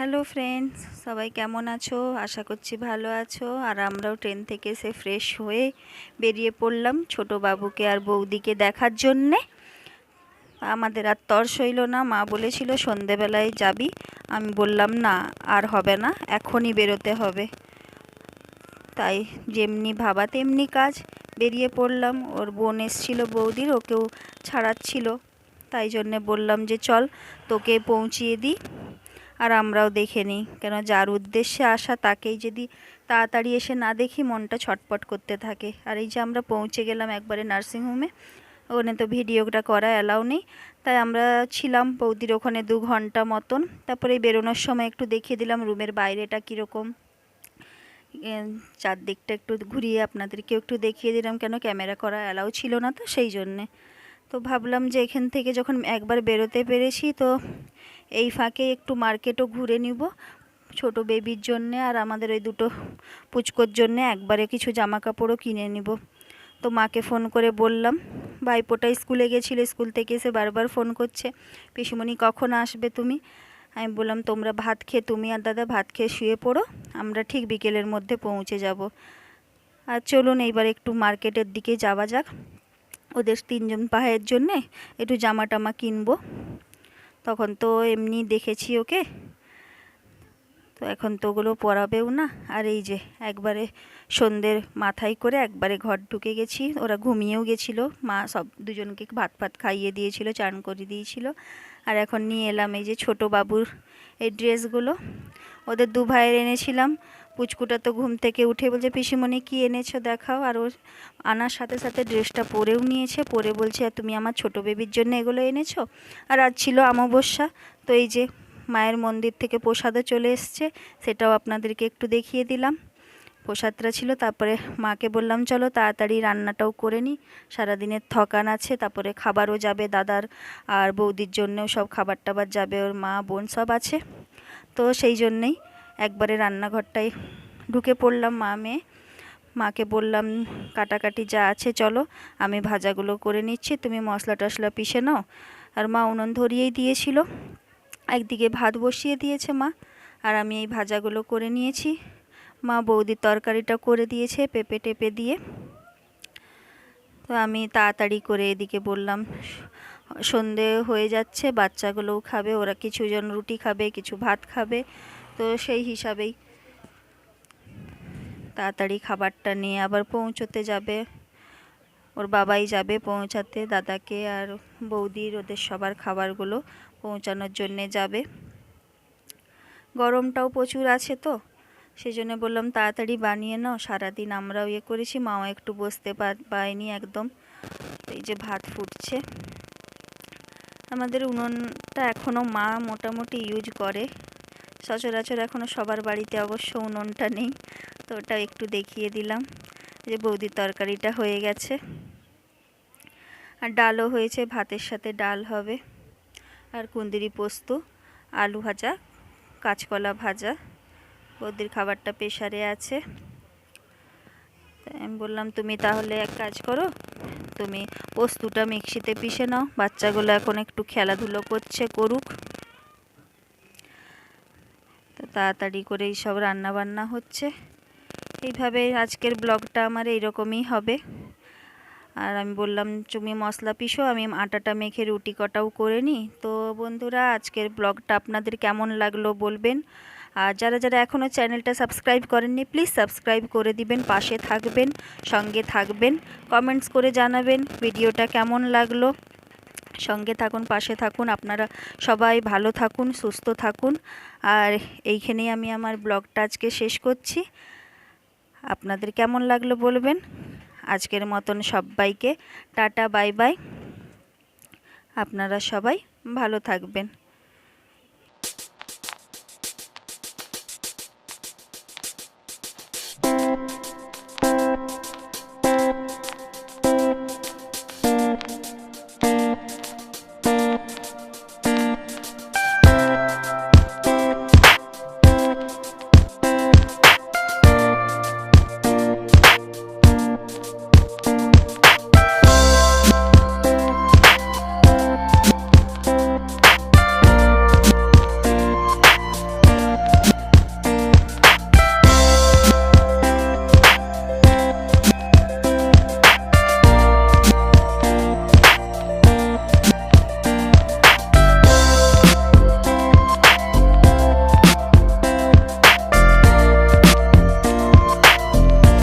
Hello friends সবাই কেমন আছো? আশা করছি ভালো আছো। আর আমরাও ট্রেন থেকে এসে ফ্রেশ হয়ে বেরিয়ে পড়লাম ছোট বাবুকে আর বৌদিকে দেখার জন্যে। আমাদের আর তর সইল না। মা বলেছিল সন্ধেবেলায় যাবি। আমি বললাম, না, আর হবে না। এখনই বেরোতে হবে। তাই যেমনি ভাবা তেমনি কাজ। বেরিয়ে পড়লাম। ওর বোন এসছিল বৌদির, ওকেও ছাড়াচ্ছিল। তাই জন্যে বললাম যে, চল, তোকে পৌঁছিয়ে দিই। আর আমরাও দেখে নিই। কেন যার উদ্দেশ্যে আসা তাকেই যদি তাড়াতাড়ি এসে না দেখি মনটা ছটপট করতে থাকে। আর এই যে আমরা পৌঁছে গেলাম একবারে নার্সিংহোমে ওখানে তো ভিডিওটা করা অ্যালাউ নেই। তাই আমরা ছিলাম বৌদির ওখানে দু ঘণ্টা মতন। তারপরে বেরোনোর সময় একটু দেখিয়ে দিলাম রুমের বাইরেটা কীরকম। চারদিকটা একটু ঘুরিয়ে আপনাদেরকেও একটু দেখিয়ে দিলাম। কেন ক্যামেরা করা অ্যালাউ ছিল না তো সেই জন্যে। তো ভাবলাম যে এখান থেকে যখন একবার বেরোতে পেরেছি, তো এই ফাঁকে একটু মার্কেটও ঘুরে নিব। ছোট বেবির জন্যে আর আমাদের ওই দুটো পুচকোর জন্যে একবারে কিছু জামা কাপড়ও কিনে নিব। তো মাকে ফোন করে বললাম ভাইপোটা স্কুলে গেছিল, স্কুল থেকে এসে বারবার ফোন করছে। পিসিমণি, কখন আসবে তুমি? আমি বললাম, তোমরা ভাত খেয়ে, তুমি আর দাদা ভাত খেয়ে শুয়ে পড়ো, আমরা ঠিক বিকেলের মধ্যে পৌঁছে যাব। আর চলুন, এইবার একটু মার্কেটের দিকে যাওয়া যাক। ওদের তিনজন পায়ের জন্যে একটু জামা টামা কিনবো। তখন তো এমনি দেখেছি ওকে। তো এখন তো ওগুলো পরাবেও না। আর এই যে একবারে সন্ধ্যের মাথায় করে একবারে ঘর ঢুকে গেছি। ওরা ঘুমিয়েও গেছিল। মা সব দুজনকে ভাত ফাত খাইয়ে দিয়েছিল, চান করে দিয়েছিল। আর এখন নিয়ে এলাম এই যে ছোট বাবুর এই ড্রেসগুলো। ওদের দু ভাইয়ের এনেছিলাম। পুচকুটা তো ঘুম থেকে উঠে বলছে, পিসিমণি কি এনেছো দেখাও। আর ও আনার সাথে সাথে ড্রেসটা পরেও নিয়েছে, পরে বলছে, আর তুমি আমার ছোট বেবির জন্য এগুলো এনেছো? আর আজ ছিল অমাবস্যা, তো এই যে মায়ের মন্দির থেকে প্রসাদও চলে এসছে, সেটাও আপনাদেরকে একটু দেখিয়ে দিলাম। প্রসাদটা ছিল, তারপরে মাকে বললাম, চলো তাড়াতাড়ি রান্নাটাও করে নিই সারাদিনের থকান আছে, তারপরে খাবারও যাবে দাদার আর বৌদির জন্যেও সব খাবার টাবার যাবে, ওর মা, বোন সব আছে। তো সেই জন্যেই একবারে রান্নাঘরটায় ঢুকে পড়লাম মা, মেয়ে। মাকে বললাম, কাটাকাটি যা আছে চলো, আমি ভাজাগুলো করে নিচ্ছি, তুমি মশলা টশলা পিষে নাও। আর মা উনুন ধরিয়েই দিয়েছিল। একদিকে ভাত বসিয়ে দিয়েছে মা, আর আমি এই ভাজাগুলো করে নিয়েছি। মা বৌদির তরকারিটা করে দিয়েছে পেঁপে টেপে দিয়ে। তো আমি তাড়াতাড়ি করে এদিকে বললাম, সন্ধে হয়ে যাচ্ছে, বাচ্চাগুলোও খাবে, ওরা কিছুজন রুটি খাবে, কিছু ভাত খাবে। তো সেই হিসাবেই। তাড়াতাড়ি খাবারটা নিয়ে আবার পৌঁছতে যাবে। ওর বাবাই যাবে পৌঁছাতে, দাদাকে আর বৌদির ওদের সবার খাবারগুলো পৌঁছানোর জন্যে যাবে। গরমটাও প্রচুর আছে তো সেই জন্য বললাম তাড়াতাড়ি বানিয়ে নাও, সারাদিন আমরাও ইয়ে করেছি, মাও একটু বসতে পায়নি একদম। এই যে ভাত ফুটছে। আমাদের উনুনটা এখনও মা মোটামুটি ইউজ করে। সচরাচর এখনও সবার বাড়িতে অবশ্য উনুনটা নেই, তো ওটা একটু দেখিয়ে দিলাম যে বৌদির তরকারিটা হয়ে গেছে। আর ডালও হয়েছে, ভাতের সাথে ডাল হবে। আর কুন্দিরি পোস্ত, আলু ভাজা, কাঁচকলা ভাজা, বৌদির খাবারটা প্রেশারে আছে। আমি বললাম, তুমি তাহলে এক কাজ করো, তুমি পোস্তটা মিক্সিতে পিষে নাও, বাচ্চাগুলো এখন একটু খেলাধুলো করছে, করুক। তো তাড়াতাড়ি করে এইসব রান্নাবান্না হচ্ছে। এইভাবে আজকের ব্লগটা আমার এইরকমই হবে। আর আমি বললাম, তুমি মশলা পিসো আমি আটাটা মেখে রুটি কটাও করে নিই তো বন্ধুরা, আজকের ব্লগটা আপনাদের কেমন লাগল বলবেন। আর যারা যারা এখনও চ্যানেলটা সাবস্ক্রাইব করেননি, প্লিজ সাবস্ক্রাইব করে দিবেন, পাশে থাকবেন, সঙ্গে থাকবেন, কমেন্টস করে জানাবেন ভিডিওটা কেমন লাগল। সঙ্গে থাকুন, পাশে থাকুন। আপনারা সবাই ভালো থাকুন, সুস্থ থাকুন। আর এইখানেই আমি আমার ব্লগটা আজকে শেষ করছি। আপনাদের কেমন লাগল বলবেন? আজকের মতন সবাইকে টাটা, বাই বাই। আপনারা সবাই ভালো থাকবেন।